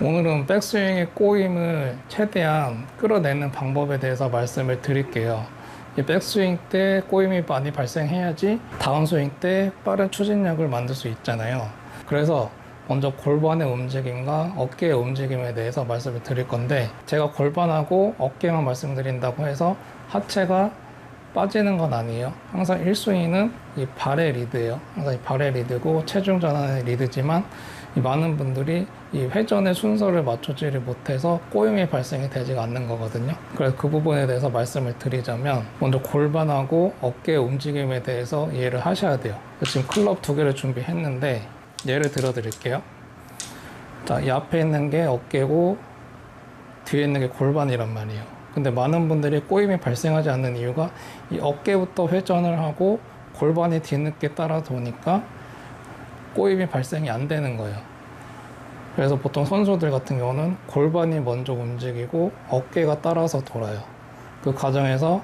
오늘은 백스윙의 꼬임을 최대한 끌어내는 방법에 대해서 말씀을 드릴게요. 이 백스윙 때 꼬임이 많이 발생해야지 다운스윙 때 빠른 추진력을 만들 수 있잖아요. 그래서 먼저 골반의 움직임과 어깨의 움직임에 대해서 말씀을 드릴 건데 제가 골반하고 어깨만 말씀드린다고 해서 하체가 빠지는 건 아니에요. 항상 1스윙은 이 발의 리드예요. 항상 이 발의 리드고 체중 전환의 리드지만 이 많은 분들이 이 회전의 순서를 맞추지를 못해서 꼬임이 발생이 되지가 않는 거거든요. 그래서 그 부분에 대해서 말씀을 드리자면 먼저 골반하고 어깨의 움직임에 대해서 이해를 하셔야 돼요. 지금 클럽 두 개를 준비했는데 예를 들어 드릴게요. 자, 이 앞에 있는 게 어깨고 뒤에 있는 게 골반이란 말이에요. 근데 많은 분들이 꼬임이 발생하지 않는 이유가 이 어깨부터 회전을 하고 골반이 뒤늦게 따라 도니까 꼬임이 발생이 안 되는 거예요. 그래서 보통 선수들 같은 경우는 골반이 먼저 움직이고 어깨가 따라서 돌아요. 그 과정에서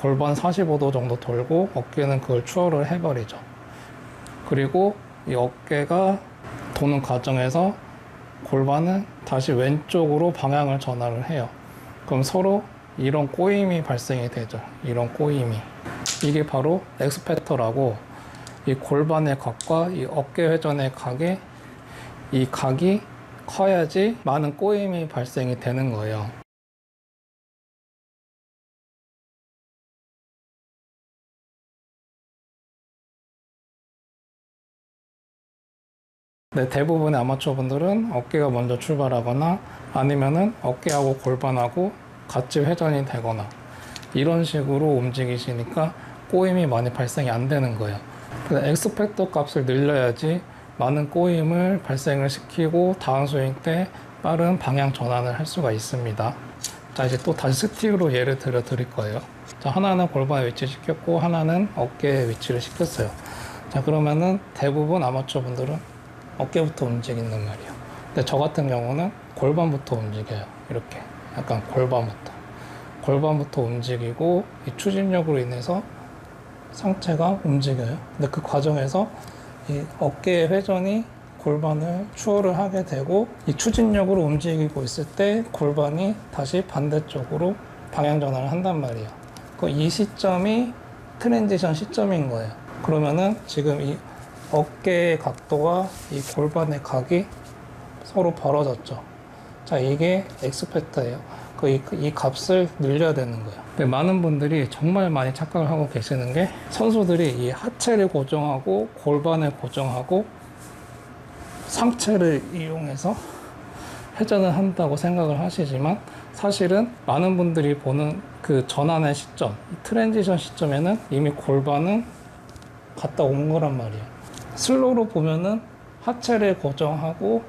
골반 45도 정도 돌고 어깨는 그걸 추월을 해버리죠. 그리고 이 어깨가 도는 과정에서 골반은 다시 왼쪽으로 방향을 전환을 해요. 그럼 서로 이런 꼬임이 발생이 되죠. 이런 꼬임이. 이게 바로 엑스팩터라고 이 골반의 각과 이 어깨 회전의 각의 이 각이 커야지 많은 꼬임이 발생이 되는 거예요. 네, 대부분의 아마추어 분들은 어깨가 먼저 출발하거나 아니면은 어깨하고 골반하고 같이 회전이 되거나 이런 식으로 움직이시니까 꼬임이 많이 발생이 안 되는 거예요. 엑스팩터 값을 늘려야지 많은 꼬임을 발생을 시키고 다운 스윙 때 빠른 방향 전환을 할 수가 있습니다. 자, 이제 또 다시 스틱으로 예를 들어 드릴 거예요. 자, 하나는 골반에 위치 시켰고 하나는 어깨에 위치를 시켰어요. 자, 그러면은 대부분 아마추어 분들은 어깨부터 움직이는 말이에요. 근데 저 같은 경우는 골반부터 움직여요. 이렇게. 약간 골반부터. 골반부터 움직이고 이 추진력으로 인해서 상체가 움직여요. 근데 그 과정에서 이 어깨의 회전이 골반을 추월을 하게 되고 이 추진력으로 움직이고 있을 때 골반이 다시 반대쪽으로 방향 전환을 한단 말이에요. 그 이 시점이 트랜지션 시점인 거예요. 그러면은 지금 이 어깨의 각도와 이 골반의 각이 서로 벌어졌죠. 자, 이게 엑스팩터예요. 그 이, 이 값을 늘려야 되는 거예요. 많은 분들이 정말 많이 착각을 하고 계시는 게 선수들이 이 하체를 고정하고 골반을 고정하고 상체를 이용해서 회전을 한다고 생각을 하시지만 사실은 많은 분들이 보는 그 전환의 시점, 이 트랜지션 시점에는 이미 골반은 갔다 온 거란 말이에요. 슬로우로 보면은 하체를 고정하고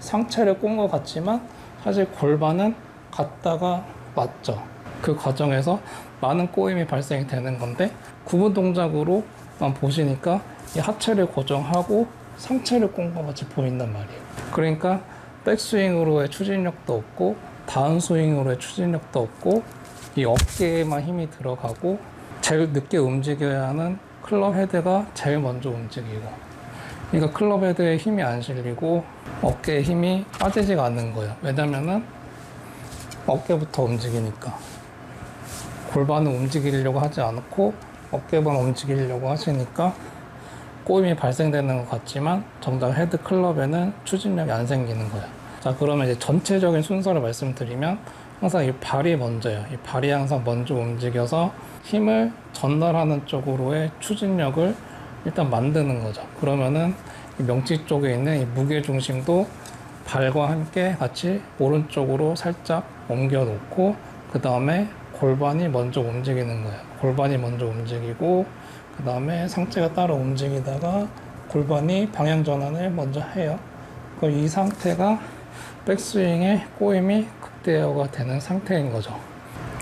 상체를 꼰것 같지만 사실 골반은 갔다가 맞죠. 그 과정에서 많은 꼬임이 발생이 되는 건데 구분 동작으로만 보시니까 이 하체를 고정하고 상체를 꼰것 같이 보인단 말이에요. 그러니까 백스윙으로의 추진력도 없고 다운스윙으로의 추진력도 없고 이 어깨에만 힘이 들어가고 제일 늦게 움직여야 하는 클럽 헤드가 제일 먼저 움직이고 그러니까 클럽 헤드에 힘이 안 실리고 어깨에 힘이 빠지지가 않는 거예요. 왜냐면은 어깨부터 움직이니까 골반은 움직이려고 하지 않고 어깨만 움직이려고 하시니까 꼬임이 발생되는 것 같지만 정작 헤드 클럽에는 추진력이 안 생기는 거예요. 자 그러면 이제 전체적인 순서를 말씀드리면 항상 이 발이 먼저예요. 이 발이 항상 먼저 움직여서 힘을 전달하는 쪽으로의 추진력을 일단 만드는 거죠. 그러면은 이 명치 쪽에 있는 이 무게 중심도 발과 함께 같이 오른쪽으로 살짝 옮겨 놓고 그 다음에 골반이 먼저 움직이는 거예요. 골반이 먼저 움직이고 그 다음에 상체가 따로 움직이다가 골반이 방향 전환을 먼저 해요. 그럼 이 상태가 백스윙의 꼬임이 극대화가 되는 상태인 거죠.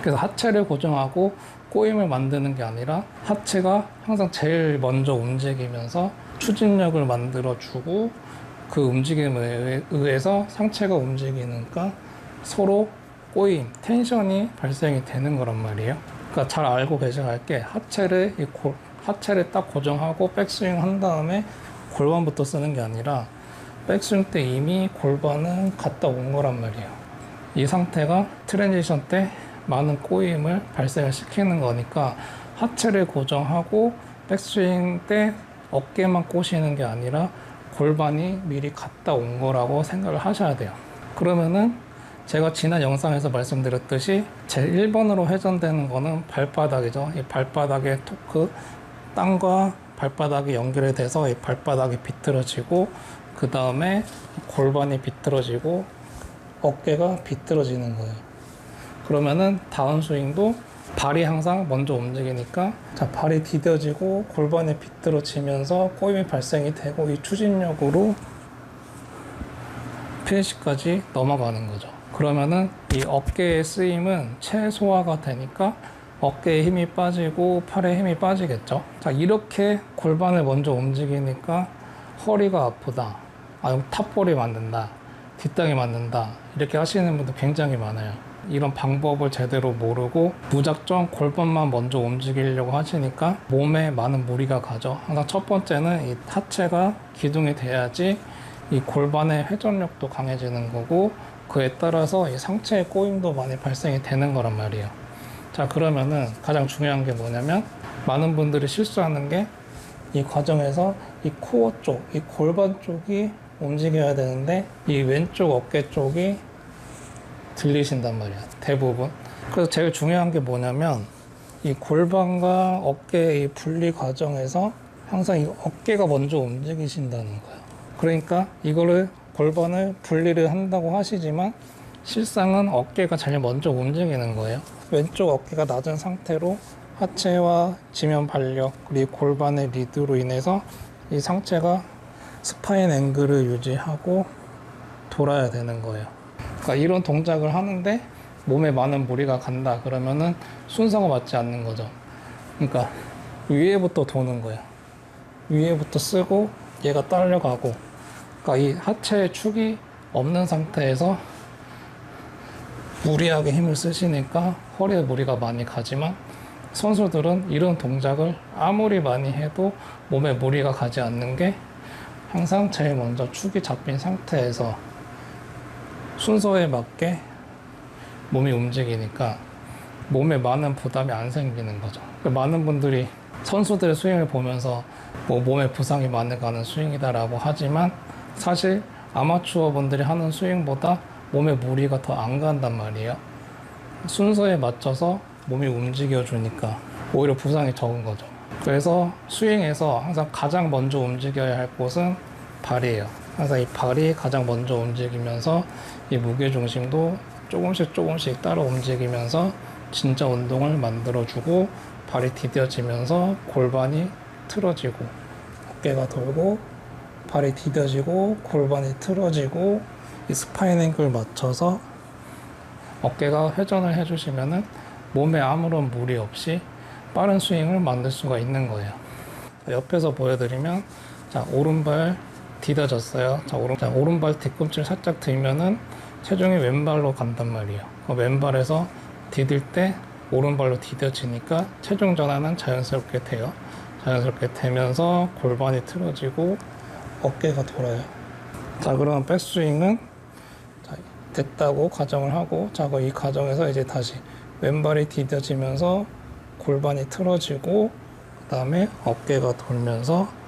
그래서 하체를 고정하고 꼬임을 만드는 게 아니라 하체가 항상 제일 먼저 움직이면서 추진력을 만들어 주고 그 움직임에 의해서 상체가 움직이니까 서로 꼬임, 텐션이 발생이 되는 거란 말이에요. 그러니까 잘 알고 계셔야 할게 하체를 이 고, 하체를 딱 고정하고 백스윙 한 다음에 골반부터 쓰는 게 아니라 백스윙 때 이미 골반은 갔다 온 거란 말이에요. 이 상태가 트랜지션 때 많은 꼬임을 발생을 시키는 거니까 하체를 고정하고 백스윙 때 어깨만 꼬시는 게 아니라 골반이 미리 갔다 온 거라고 생각을 하셔야 돼요. 그러면은 제가 지난 영상에서 말씀드렸듯이 제 1번으로 회전되는 거는 발바닥이죠. 이 발바닥의 토크, 땅과 발바닥이 연결이 돼서 이 발바닥이 비틀어지고 그 다음에 골반이 비틀어지고 어깨가 비틀어지는 거예요. 그러면은 다운 스윙도 발이 항상 먼저 움직이니까 자 발이 디뎌지고 골반이 비틀어지면서 꼬임이 발생이 되고 이 추진력으로 피니시까지 넘어가는 거죠. 그러면은 이 어깨의 쓰임은 최소화가 되니까 어깨에 힘이 빠지고 팔에 힘이 빠지겠죠. 자 이렇게 골반을 먼저 움직이니까 허리가 아프다. 아 탑볼이 맞는다. 뒷땅이 맞는다. 이렇게 하시는 분들 굉장히 많아요. 이런 방법을 제대로 모르고 무작정 골반만 먼저 움직이려고 하시니까 몸에 많은 무리가 가죠. 항상 첫 번째는 이 하체가 기둥이 돼야지 이 골반의 회전력도 강해지는 거고 그에 따라서 이 상체의 꼬임도 많이 발생이 되는 거란 말이에요. 자 그러면은 가장 중요한 게 뭐냐면 많은 분들이 실수하는 게 이 과정에서 이 코어 쪽, 이 골반 쪽이 움직여야 되는데 이 왼쪽 어깨 쪽이 들리신단 말이야 대부분. 그래서 제일 중요한 게 뭐냐면 이 골반과 어깨의 이 분리 과정에서 항상 이 어깨가 먼저 움직이신다는 거야. 그러니까 이거를 골반을 분리를 한다고 하시지만 실상은 어깨가 제일 먼저 움직이는 거예요. 왼쪽 어깨가 낮은 상태로 하체와 지면 발력 그리고 골반의 리드로 인해서 이 상체가 스파인 앵글을 유지하고 돌아야 되는 거예요. 그러니까 이런 동작을 하는데 몸에 많은 무리가 간다 그러면은 순서가 맞지 않는 거죠. 그러니까 위에부터 도는 거예요. 위에부터 쓰고 얘가 딸려가고 그러니까 이 하체의 축이 없는 상태에서 무리하게 힘을 쓰시니까 허리에 무리가 많이 가지만 선수들은 이런 동작을 아무리 많이 해도 몸에 무리가 가지 않는 게 항상 제일 먼저 축이 잡힌 상태에서 순서에 맞게 몸이 움직이니까 몸에 많은 부담이 안 생기는 거죠. 많은 분들이 선수들의 스윙을 보면서 뭐 몸에 부상이 많이 가는 스윙이다라고 하지만 사실 아마추어 분들이 하는 스윙보다 몸에 무리가 더 안 간단 말이에요. 순서에 맞춰서 몸이 움직여 주니까 오히려 부상이 적은 거죠. 그래서 스윙에서 항상 가장 먼저 움직여야 할 곳은 발이에요. 항상 이 발이 가장 먼저 움직이면서 이 무게 중심도 조금씩 조금씩 따라 움직이면서 진짜 운동을 만들어주고 발이 디뎌지면서 골반이 틀어지고 어깨가 돌고 발이 디뎌지고 골반이 틀어지고 이 스파인 앵글 맞춰서 어깨가 회전을 해주시면은 몸에 아무런 무리 없이 빠른 스윙을 만들 수가 있는 거예요. 자, 옆에서 보여드리면 자 오른발 디뎌졌어요. 자, 오른, 자, 오른발 뒤꿈치를 살짝 들면은 체중이 왼발로 간단 말이에요. 그 왼발에서 디딜 때 오른발로 디뎌지니까 체중 전환은 자연스럽게 돼요. 자연스럽게 되면서 골반이 틀어지고 어깨가 돌아요. 자, 그럼 백스윙은 자, 됐다고 가정을 하고 자, 그이 과정에서 이제 다시 왼발이 디뎌지면서 골반이 틀어지고 그다음에 어깨가 돌면서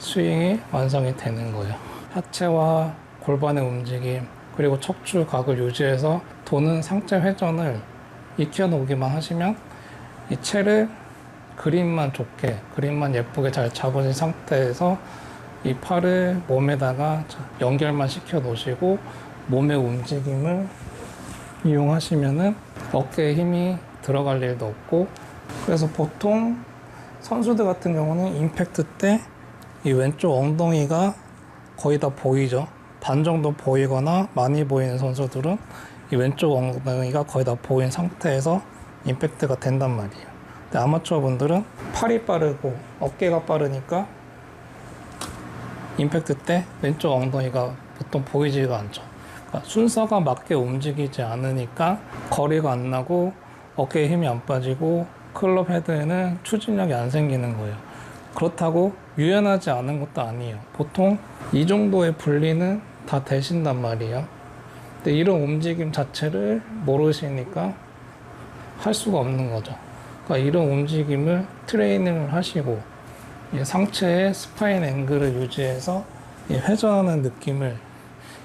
스윙이 완성이 되는 거예요. 하체와 골반의 움직임 그리고 척추 각을 유지해서 도는 상체 회전을 익혀 놓기만 하시면 이 채를 그림만 좋게 그림만 예쁘게 잘 잡으신 상태에서 이 팔을 몸에다가 연결만 시켜 놓으시고 몸의 움직임을 이용하시면은 어깨에 힘이 들어갈 일도 없고 그래서 보통 선수들 같은 경우는 임팩트 때 이 왼쪽 엉덩이가 거의 다 보이죠. 반 정도 보이거나 많이 보이는 선수들은 이 왼쪽 엉덩이가 거의 다 보인 상태에서 임팩트가 된단 말이에요. 근데 아마추어 분들은 팔이 빠르고 어깨가 빠르니까 임팩트 때 왼쪽 엉덩이가 보통 보이지도 않죠. 그러니까 순서가 맞게 움직이지 않으니까 거리가 안 나고 어깨에 힘이 안 빠지고 클럽 헤드에는 추진력이 안 생기는 거예요. 그렇다고 유연하지 않은 것도 아니에요. 보통 이 정도의 분리는 다 되신단 말이에요. 근데 이런 움직임 자체를 모르시니까 할 수가 없는 거죠. 그러니까 이런 움직임을 트레이닝을 하시고 이 상체의 스파인 앵글을 유지해서 이 회전하는 느낌을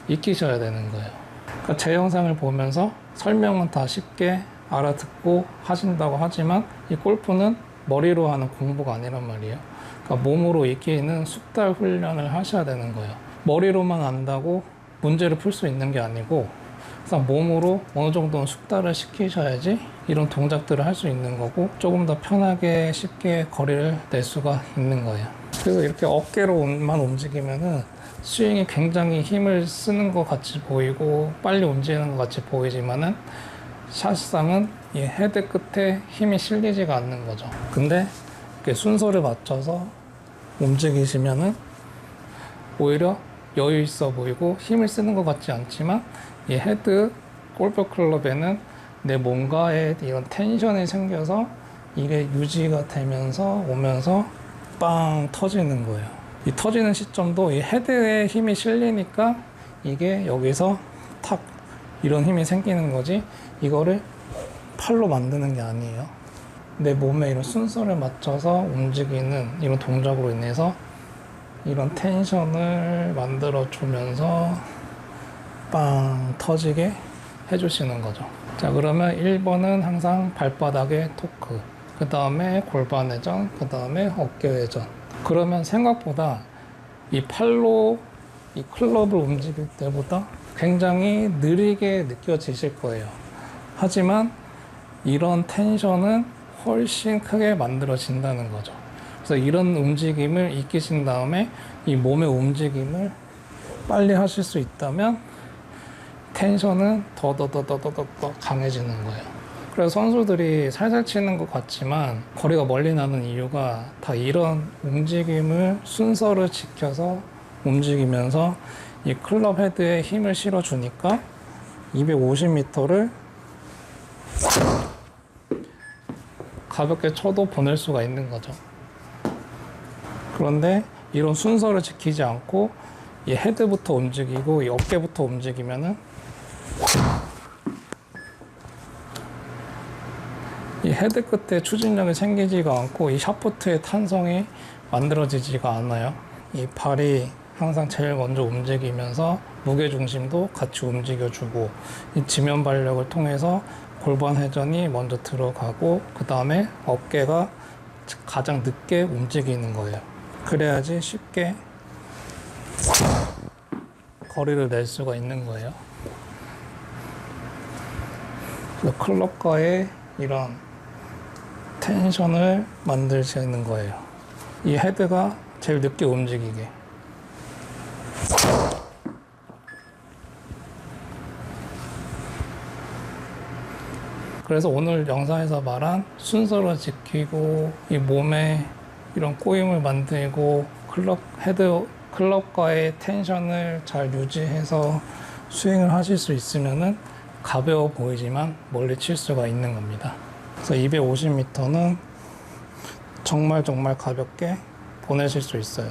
익히셔야 되는 거예요. 그러니까 제 영상을 보면서 설명은 다 쉽게 알아듣고 하신다고 하지만 이 골프는 머리로 하는 공부가 아니란 말이에요. 그러니까 몸으로 익히는 숙달 훈련을 하셔야 되는 거예요. 머리로만 안다고 문제를 풀 수 있는 게 아니고 그래서 몸으로 어느 정도는 숙달을 시키셔야지 이런 동작들을 할 수 있는 거고 조금 더 편하게 쉽게 거리를 낼 수가 있는 거예요. 그래서 이렇게 어깨로만 움직이면은 스윙이 굉장히 힘을 쓰는 것 같이 보이고 빨리 움직이는 것 같이 보이지만은 샷상은 이 헤드 끝에 힘이 실리지가 않는 거죠. 근데 이렇게 순서를 맞춰서 움직이시면은 오히려 여유 있어 보이고 힘을 쓰는 것 같지 않지만 이 헤드 골프 클럽에는 내 뭔가에 이런 텐션이 생겨서 이게 유지가 되면서 오면서 빵 터지는 거예요. 이 터지는 시점도 이 헤드에 힘이 실리니까 이게 여기서 탁 이런 힘이 생기는 거지 이거를 팔로 만드는 게 아니에요. 내 몸에 이런 순서를 맞춰서 움직이는 이런 동작으로 인해서 이런 텐션을 만들어 주면서 빵 터지게 해주시는 거죠. 자, 그러면 1번은 항상 발바닥에 토크, 그 다음에 골반 회전, 그 다음에 어깨 회전. 그러면 생각보다 이 팔로 이 클럽을 움직일 때보다 굉장히 느리게 느껴지실 거예요. 하지만 이런 텐션은 훨씬 크게 만들어진다는 거죠. 그래서 이런 움직임을 익히신 다음에 이 몸의 움직임을 빨리 하실 수 있다면 텐션은 더더 더 더 더 더 강해지는 거예요. 그래서 선수들이 살살 치는 것 같지만 거리가 멀리 나는 이유가 다 이런 움직임을 순서를 지켜서 움직이면서 이 클럽 헤드에 힘을 실어주니까 250m를 가볍게 쳐도 보낼 수가 있는 거죠. 그런데 이런 순서를 지키지 않고 이 헤드부터 움직이고 이 어깨부터 움직이면은 이 헤드 끝에 추진력이 생기지가 않고 이 샤프트의 탄성이 만들어지지가 않아요. 이 발이 항상 제일 먼저 움직이면서 무게 중심도 같이 움직여주고 이 지면 발력을 통해서 골반 회전이 먼저 들어가고 그 다음에 어깨가 가장 늦게 움직이는 거예요. 그래야지 쉽게 거리를 낼 수가 있는 거예요. 클럽과의 이런 텐션을 만들시는 거예요. 이 헤드가 제일 늦게 움직이게. 그래서 오늘 영상에서 말한 순서를 지키고 이 몸에 이런 꼬임을 만들고 클럽 헤드 클럽과의 텐션을 잘 유지해서 스윙을 하실 수 있으면은 가벼워 보이지만 멀리 칠 수가 있는 겁니다. 그래서 250m는 정말 정말 가볍게 보내실 수 있어요.